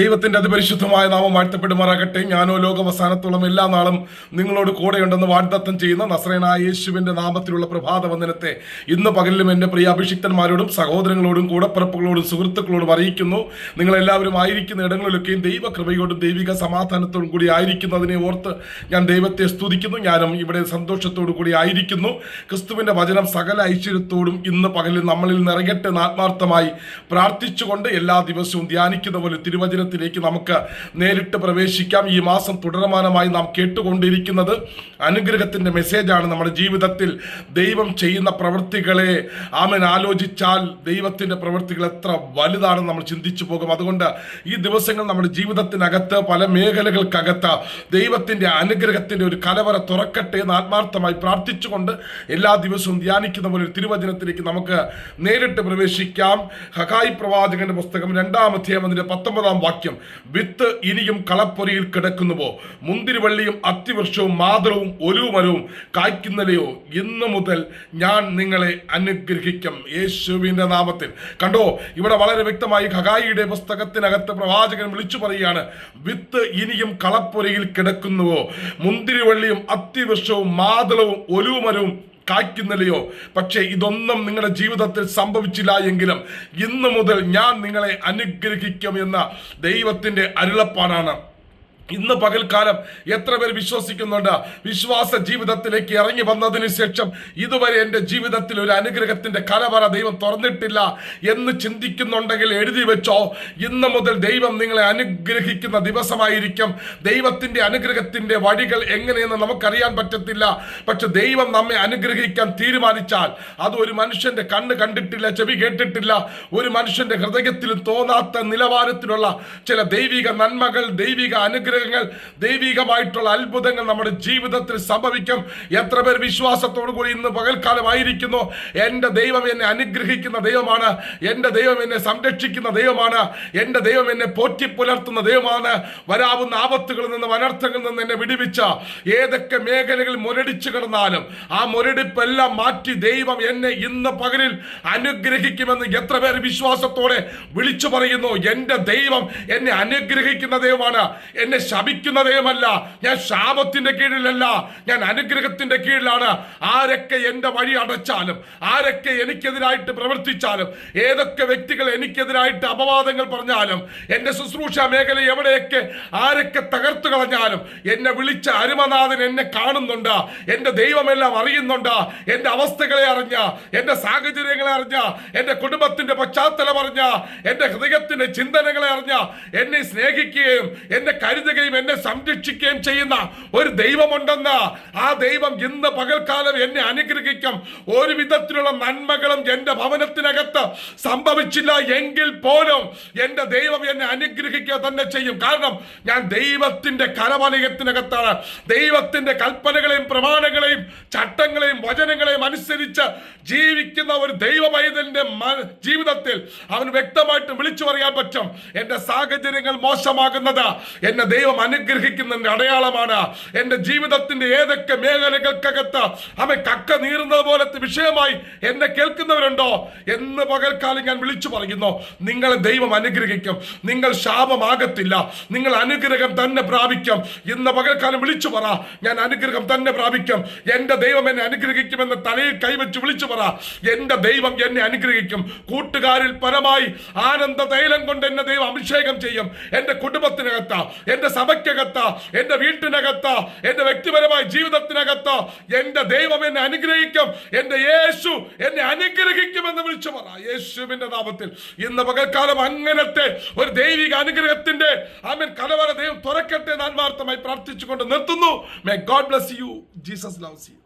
ദൈവത്തിന്റെ അതിപരിശുദ്ധമായ നാമം വാഴ്ത്തപ്പെടുമാറാകട്ടെ. ഞാനോ ലോകവസാനത്തോളം എല്ലാ നാളും നിങ്ങളോട് കൂടെയുണ്ടെന്ന് വാഗ്ദത്തം ചെയ്യുന്ന നസ്രേനായ യേശുവിന്റെ നാമത്തിലുള്ള പ്രഭാത വന്ദനത്തെ ഇന്ന് പകലിലും എന്റെ പ്രിയ അഭിഷിക്തന്മാരോടും സഹോദരങ്ങളോടും കൂടപ്പിറപ്പുകളോടും സുഹൃത്തുക്കളോടും അറിയിക്കുന്നു. നിങ്ങളെല്ലാവരും ആയിരിക്കുന്ന ഇടങ്ങളിലൊക്കെയും ദൈവകൃപയോടും ദൈവിക സമാധാനത്തോടും കൂടി ആയിരിക്കുന്നതിനെ ഓർത്ത് ഞാൻ ദൈവത്തെ സ്തുതിക്കുന്നു. ഞാനും ഇവിടെ സന്തോഷത്തോടു കൂടി ആയിരിക്കുന്നു. ക്രിസ്തുവിന്റെ വചനം സകല ഐശ്വര്യത്തോടും ഇന്ന് പകലിൽ നമ്മളിൽ നിറയട്ടെ ആത്മാർത്ഥമായി പ്രാർത്ഥിച്ചുകൊണ്ട് എല്ലാ ദിവസവും ധ്യാനിക്കുന്ന പോലെ തിരുവചനത്തിലേക്ക് നമുക്ക് നേരിട്ട് പ്രവേശിക്കാം. ഈ മാസം തുടർമാനമായി നാം കേട്ടുകൊണ്ടിരിക്കുന്നത് അനുഗ്രഹത്തിന്റെ മെസ്സേജാണ്. നമ്മുടെ ജീവിതത്തിൽ ദൈവം ചെയ്യുന്ന പ്രവൃത്തികളെ ആമൻ. ആലോചിച്ചാൽ ദൈവത്തിന്റെ പ്രവൃത്തികൾ എത്ര വലുതാണെന്ന് നമ്മൾ ചിന്തിച്ചു പോകും. അതുകൊണ്ട് ഈ ദിവസങ്ങൾ നമ്മുടെ ജീവിതത്തിനകത്ത് പല മേഖലകൾക്കകത്ത് ദൈവത്തിന്റെ അനുഗ്രഹത്തിന്റെ ഒരു കലവറ തുറക്കട്ടെ എന്ന് ആത്മാർത്ഥമായി പ്രാർത്ഥിച്ചുകൊണ്ട് എല്ലാ ദിവസവും ധ്യാനിക്കുന്ന പോലെ ഒരു തിരുവചനത്തിലേക്ക് നമുക്ക് നേരിട്ട് പ്രവേശിക്കാം. ഹകായി പ്രവാചകന്റെ പുസ്തകം രണ്ടാം അധ്യായം അതിന്റെ പത്തൊമ്പതാം വാക്യം വിത്ത് ഇനിയും കളപ്പൊരിയിൽ കിടക്കുന്നുവോ? മുന്തിരിവള്ളിയും അത്തിവൃക്ഷവും മാതളവും ഒലുമരവും കായ്ക്കുന്നില്ലയോ? ഇന്ന് മുതൽ ഞാൻ നിങ്ങളെ അനുഗ്രഹിക്കും യേശുവിന്റെ നാമത്തിൽ. കണ്ടോ ഇവിടെ വളരെ വ്യക്തമായി ഖഗായിയുടെ പുസ്തകത്തിനകത്ത് പ്രവാചകൻ വിളിച്ചു പറയുകയാണ് വിത്ത് ഇനിയും കളപ്പൊരിയിൽ കിടക്കുന്നുവോ? മുന്തിരിവള്ളിയും അത്തിവൃക്ഷവും മാതളവും ഒലുമരവും കായ്ക്കുന്നില്ലയോ? പക്ഷേ ഇതൊന്നും നിങ്ങളുടെ ജീവിതത്തിൽ സംഭവിച്ചില്ല എങ്കിലും ഇന്നു മുതൽ ഞാൻ നിങ്ങളെ അനുഗ്രഹിക്കും എന്ന ദൈവത്തിന്റെ അരുളപ്പാടാണ്. ഇന്ന് പകൽക്കാലം എത്ര പേർ വിശ്വസിക്കുന്നുണ്ട്? വിശ്വാസ ജീവിതത്തിലേക്ക് ഇറങ്ങി വന്നതിന് ശേഷം ഇതുവരെ എന്റെ ജീവിതത്തിൽ ഒരു അനുഗ്രഹത്തിന്റെ കലവറ ദൈവം തുറന്നിട്ടില്ല എന്ന് ചിന്തിക്കുന്നുണ്ടെങ്കിൽ എഴുതി വെച്ചോ. ഇന്ന് മുതൽ ദൈവം നിങ്ങളെ അനുഗ്രഹിക്കുന്ന ദിവസമായിരിക്കും. ദൈവത്തിന്റെ അനുഗ്രഹത്തിന്റെ വഴികൾ എങ്ങനെയെന്ന് നമുക്കറിയാൻ പറ്റത്തില്ല. പക്ഷെ ദൈവം നമ്മെ അനുഗ്രഹിക്കാൻ തീരുമാനിച്ചാൽ അത് ഒരു മനുഷ്യന്റെ കണ്ണ് കണ്ടിട്ടില്ല ചെവി കേട്ടിട്ടില്ല. ഒരു മനുഷ്യന്റെ ഹൃദയത്തിൽ തോന്നാത്ത നിലവാരത്തിലുള്ള ചില ദൈവിക നന്മകൾ ദൈവിക അനുഗ്രഹങ്ങൾ ദൈവികമായിട്ടുള്ള അത്ഭുതങ്ങൾ നമ്മുടെ ജീവിതത്തിൽ സംഭവിക്കും. എത്ര പേർ വിശ്വാസത്തോടു കൂടി ഇന്ന് പകൽക്കാലമായിരിക്കുന്നു? എന്റെ ദൈവം എന്നെ അനുഗ്രഹിക്കുന്ന ദൈവമാണ്. എന്റെ ദൈവം എന്നെ സംരക്ഷിക്കുന്ന ദൈവമാണ്. എന്റെ ദൈവം എന്നെ പോറ്റി പുലർത്തുന്ന ദൈവമാണ്. വരാവുന്ന ആപത്തുകളിൽ നിന്ന് അനർത്ഥങ്ങളിൽ നിന്ന് എന്നെ വിടുവിച്ച ഏതൊക്കെ മേഖലകളിൽ മുരടിച്ചു കിടന്നാലും ആ മുരടിപ്പെല്ലാം മാറ്റി ദൈവം എന്നെ ഇന്ന് പകലിൽ അനുഗ്രഹിക്കുമെന്ന് എത്ര പേർ വിശ്വാസത്തോടെ വിളിച്ചു പറയുന്നു. എന്റെ ദൈവം എന്നെ അനുഗ്രഹിക്കുന്ന ദൈവമാണ്. എന്നെ ശപിക്കുന്ന ദൈവമല്ല ഞാൻ ശാപത്തിന്റെ കീഴിലല്ല ഞാൻ അനുഗ്രഹത്തിന്റെ കീഴിലാണ്. ആരൊക്കെ എന്റെ വഴി അടച്ചാലും ആരൊക്കെ എനിക്കെതിരായിട്ട് പ്രവർത്തിച്ചാലും ഏതൊക്കെ വ്യക്തികൾ എനിക്കെതിരായിട്ട് അപവാദങ്ങൾ പറഞ്ഞാലും എന്റെ ശുശ്രൂഷ മേഖല എവിടെയൊക്കെ ആരൊക്കെ തകർത്തു കളഞ്ഞാലും എന്നെ വിളിച്ച അരുമനാഥൻ എന്നെ കാണുന്നുണ്ട്. എന്റെ ദൈവമെല്ലാം അറിയുന്നുണ്ട്. എന്റെ അവസ്ഥകളെ അറിഞ്ഞ എന്റെ സാഹചര്യങ്ങളെ അറിഞ്ഞ എന്റെ കുടുംബത്തിന്റെ പശ്ചാത്തലം അറിഞ്ഞ എന്റെ ഹൃദയത്തിന്റെ ചിന്തനകളെ അറിഞ്ഞ എന്നെ സ്നേഹിക്കുകയും എന്നെ കരുതുകയും എന്നെ സംരക്ഷിക്കുകയും ചെയ്യുന്ന ഒരു ദൈവമുണ്ടെന്ന് ആ ദൈവം ഇന്ന് പകൽക്കാലം എന്നെ അനുഗ്രഹിക്കും. ഒരു വിധത്തിലുള്ള നന്മകളും എന്റെ ഭവനത്തിനകത്ത് സംഭവിച്ചില്ല എങ്കിൽ പോലും എന്റെ ദൈവം എന്നെ അനുഗ്രഹിക്കുക തന്നെ ചെയ്യും. കാരണം ഞാൻ ദൈവത്തിന്റെ കരവലയത്തിനകത്താണ് ദൈവത്തിന്റെ കൽപ്പനകളെയും പ്രമാണങ്ങളെയും ചട്ടങ്ങളെയും വചനങ്ങളെയും അനുസരിച്ച് ജീവിക്കുന്ന ഒരു ദൈവ പൈതലിന്റെ ജീവിതത്തിൽ അവൻ വ്യക്തമായിട്ട് വിളിച്ചു പറയാൻ പറ്റും. എന്റെ സാഹചര്യങ്ങൾ മോശമാകുന്നത് എന്നെ ദൈവം അനുഗ്രഹിക്കുന്നതിന്റെ അടയാളമാണ്. എന്റെ ജീവിതത്തിന്റെ ഏതൊക്കെ മേഖലകൾക്കകത്ത് അവൻ കക്ക നീറുന്നത് പോലത്തെ വിഷയമായി എന്നെ കേൾക്കുന്നവരുണ്ടോ? എന്ന് പകൽക്കാലം ഞാൻ വിളിച്ചു പറയുന്നു. നിങ്ങളെ ദൈവം അനുഗ്രഹിക്കും. നിങ്ങൾ ശാപമാകത്തില്ല. നിങ്ങൾ അനുഗ്രഹം തന്നെ പ്രാപിക്കും. ഇന്ന് പകൽക്കാലം വിളിച്ചു പറ. ഞാൻ അനുഗ്രഹം തന്നെ പ്രാപിക്കും. എന്റെ ദൈവം എന്നെ അനുഗ്രഹിക്കുമെന്ന് തലയിൽ കൈവച്ച് വിളിച്ചു പറ. എന്റെ ദൈവം എന്നെ അനുഗ്രഹിക്കും. കൂട്ടുകാരിൽ പരമായി ആനന്ദ തൈലം കൊണ്ട് എന്നെ ദൈവം അഭിഷേകം ചെയ്യും. എന്റെ കുടുംബത്തിനകത്ത് എന്റെ സഭയ്ക്കകത്ത് എന്റെ വീട്ടിനകത്ത് എന്റെ വ്യക്തിപരമായ ജീവിതത്തിനകത്ത് എന്റെ ദൈവം എന്നെ അനുഗ്രഹിക്കും എന്റെ യേശു എന്നെ അനുഗ്രഹിക്കുമെന്ന് വിളിച്ചു പറ. യേശുവിന്റെ നാമത്തിൽ ഇന്ന് പകൽക്കാലം അങ്ങനത്തെ ഒരു ദൈവിക അനുഗ്രഹത്തിന്റെ ആമൻ കലവറ ദൈവം തുറക്കട്ടെ എന്ന് ആത്മാർത്ഥമായി പ്രാർത്ഥിച്ചുകൊണ്ട് നിർത്തുന്നു. May god bless you Jesus loves you